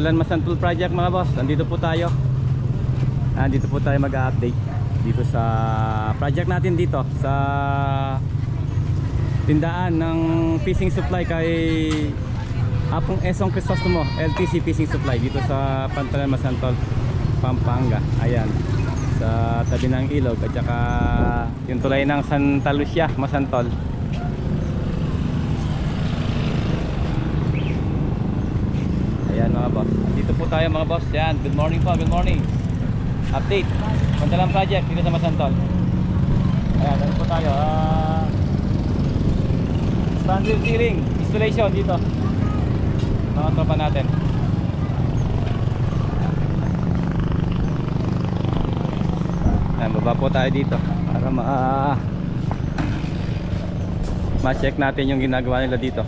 Pantalan Masantul Project mga boss. Andito po tayo. Andito po tayo mag-update dito sa project natin dito sa tindaan ng fishing supply kay Apong Esong Crisostomo LTC Fishing Supply dito sa Pantalan Masantol Pampanga ayan sa tabi ng ilog at saka yung tulay ng Santa Lucia Masantol ayan mga boss dito po tayo mga boss. Yan good morning po good morning. Update. Pantalan Project dito sa Masantol. Ayan dito po tayo ah Standard ceiling installation dito. Mga tropa natin. Ayan, baba po tayo dito para ma ma-check natin yung ginagawa nila dito.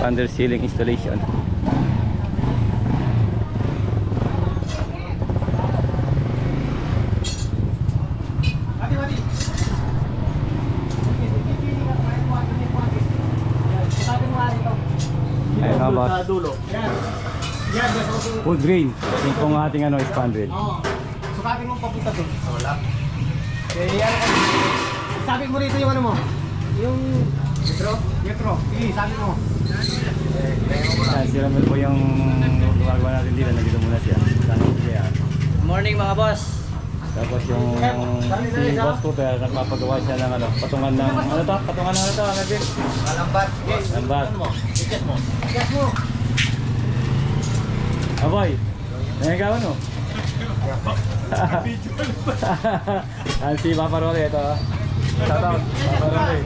Under ceiling installation boss Sa dulo. Yan. Yan, yan. Wood grain yung pong ating ano, spandrel Oo. Sukatin mo papunta doon. Wala. Eh, yan. Sabi mo rito yung ano mo. Yung... Metro? Metro. Sige, sabi mo. Ayan, si Ramel po yung gumagawa natin dito nandito muna siya Sana siya Morning mga boss. Tapos yung si Boss Cooper, nagpapagawa siya ng ano, patungan ng, ano to? Patungan ng ano to, ano din? Kalambat. Yes. Lambat. Ano mo? Mo. Gas mo. Aboy, nangyagawa no? Ang si Papa Rolly, ito. Shout out, Papa Rolly.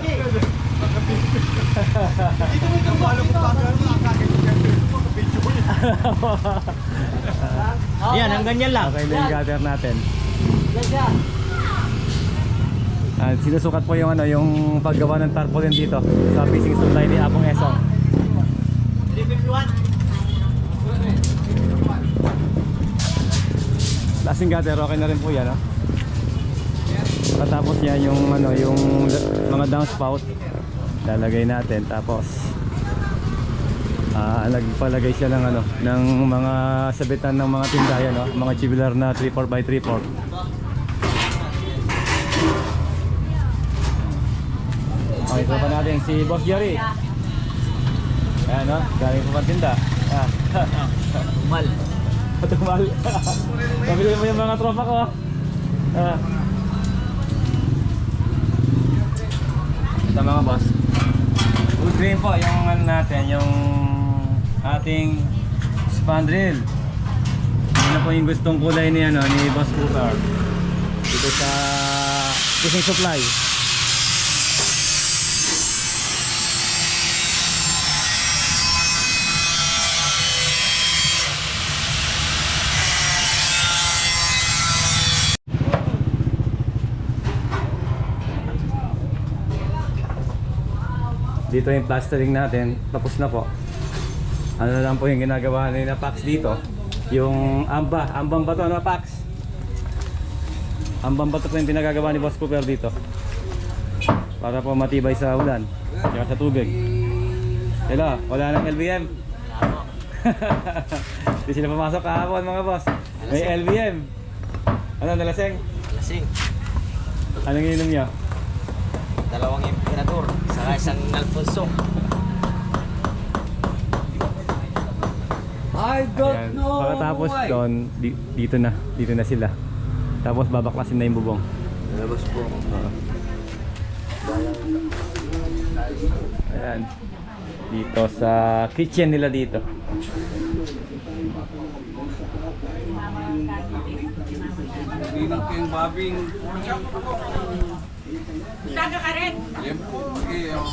Yan, ang ganyan lang. Okay na yung gather natin. Siya. Ah, sinusukat po yung ano, yung paggawa ng tarpaulin dito sa fishing supply ni Apong Esong. Lasing gather, okay na rin po yan, no? Patapos yan yung ano, yung mga downspout lalagay natin tapos ah nagpalagay siya ng ano ng mga sabitan ng mga tindahan no mga tubular na 3/4 by 3/4 Okay, ito pa natin si Boss Jerry. Ayan, no? Galing po patinda. Ah. Mal. Patumal. Pabili mo yung mga tropa ko. ah. Ah. Ito mga boss. Wood grain po yung ano natin, yung ating spandrel. Yun na po yung gustong kulay ni ano ni Boss Cooper. Dito sa fishing supply. Dito yung plastering natin, tapos na po. Ano na lang po yung ginagawa ni na Pax dito. Yung amba, ambang bato ano Pax? Ambang bato po yung pinagagawa ni Boss Cooper dito. Para po matibay sa ulan, at sa tubig. Hello, wala nang LBM. Hindi sila pumasok kahapon mga boss. May LBM. Ano, nalaseng? Lasing. Anong ininom niyo? Dalawang emperador. Saka isang Alfonso. I don't Ayan. know Pagkatapos why. doon, di- dito na, dito na sila. Tapos babaklasin na yung bubong. Lalabas po. Ayan. Dito sa kitchen nila dito. Ninang ko yung babing. Taga ka rin. Yan po. Oh.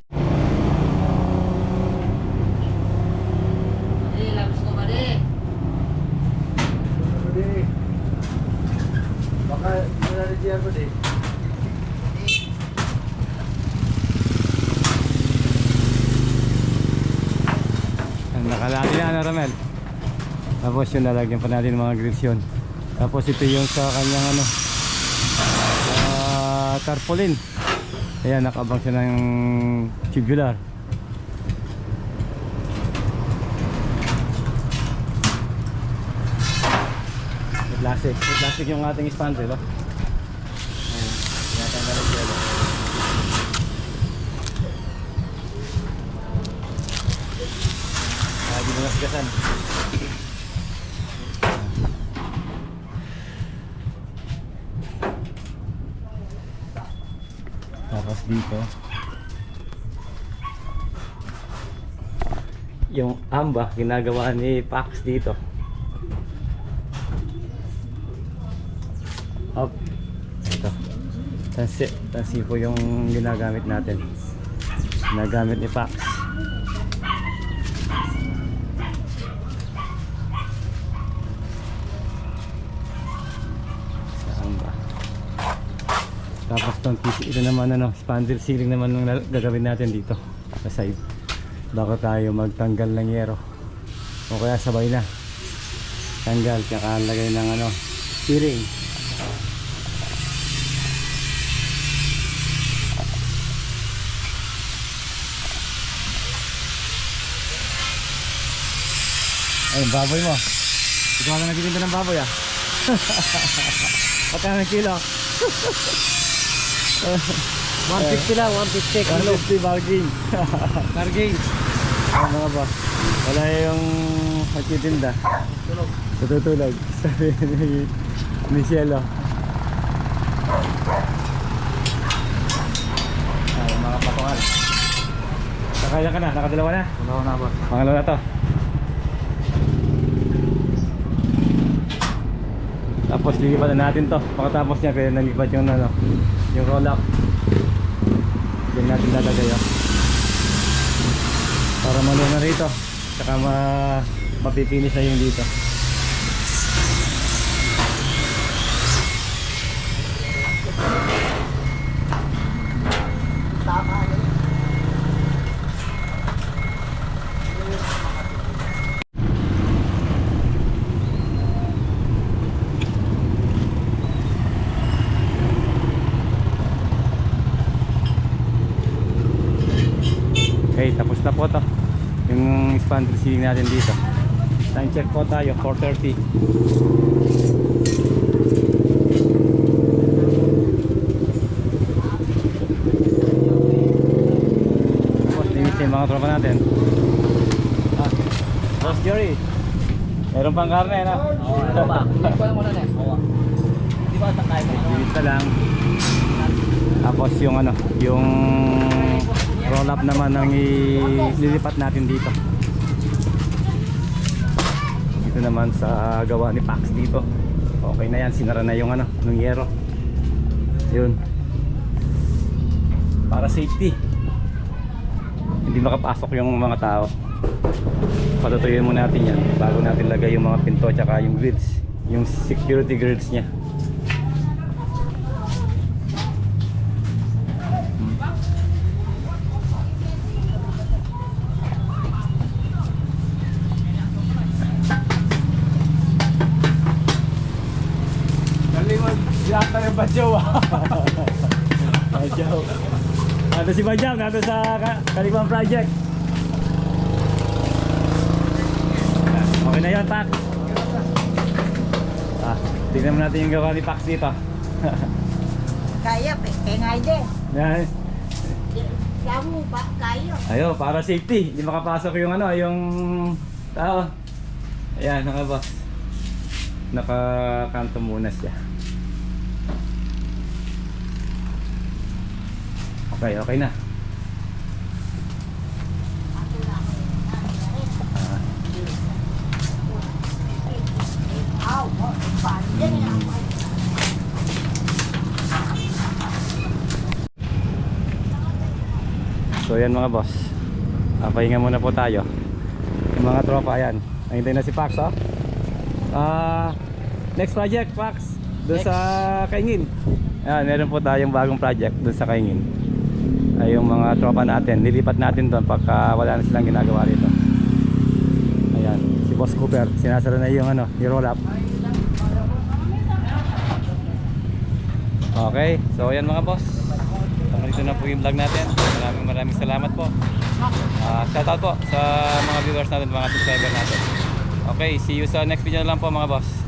Baka nalalidiyan ko din. Ayan, Nakalati na ano Ramel. Tapos yun nalagyan pa natin ng mga grills yun. Tapos ito yung sa kanyang ano tarpaulin. Ayan, nakabang siya ng tubular. Plastic. Plastic yung ating spandrel, oh. Siya, oh. Ah, di mo nasgasan. Tapos dito, yung amba ginagawa ni Pax dito. Up. Ito. Tansi, tansi po yung ginagamit natin. Ginagamit ni Pax. Saan ba? Tapos tong ito naman ano, spandrel ceiling naman lag- gagawin natin dito sa side. Bago tayo magtanggal ng yero. O kaya sabay na. Tanggal, kakalagay ng ano, ceiling. Ay, baboy mo. Ikaw ka nagtitinda ng baboy ah. Pagka ng kilo. 150 lang, 150 kilo. 150 bargain. Bargain. Ay, mga boss. Wala yung nagtitinda. Tututulog. Sabi ni Michelle. Ay, mga patungal. Nakaya ka na, nakadalawa na. Ano na ba? Pangalawa na to. Tapos lilipat na natin to. Pagkatapos niya kaya nalipat yung ano, yung roll up. Diyan natin lalagay oh. Para malo na rito. Saka ma mapipinis na yung dito. Okay, tapos na po to. Yung expander ceiling natin dito. Time check po tayo, 4.30. Tapos linis yung mga tropa natin. Ah, Boss Jory, meron pang karne, no? Oo, ano ba? Hindi ko alam mo na. Oo. Di ba sa mo? Linis na lang. Tapos yung ano, yung roll up naman ang ililipat natin dito. Dito naman sa gawa ni Pax dito. Okay na yan, sinara na yung ano, nung yero. Yun. Para safety. Hindi makapasok yung mga tao. Patutuyuin muna natin yan bago natin lagay yung mga pinto tsaka yung grids. Yung security grids niya. Ah. Bajaw. Nando si Bajaw, nando sa Ka- Kaligwang Project. Okay na yun, Pak. Ah, tingnan mo natin yung gawa ni Pax dito. Kaya, pe- kaya nga din. Yan. Kamu ba, kayo. Ayo, para safety. Hindi makapasok yung ano, yung tao. Ayan, naka boss. Nakakanto muna siya. Okay, okay na. Ah. So yan mga boss. Ah, pahinga muna po tayo. Yung mga tropa ayan. Nahintay na si Pax oh. Ah, next project Pax. Doon sa Kaingin. Ayan, meron po tayong bagong project doon sa Kaingin. Ay yung mga tropa natin, lilipat natin doon pagka wala na silang ginagawa rito. Ayan, si Boss Cooper, sinasara na yung ano, yung roll up. Okay, so ayan mga boss. Dito na po yung vlog natin. Maraming maraming salamat po. Ah, shout out po sa mga viewers natin, mga subscriber natin. Okay, see you sa next video na lang po mga boss.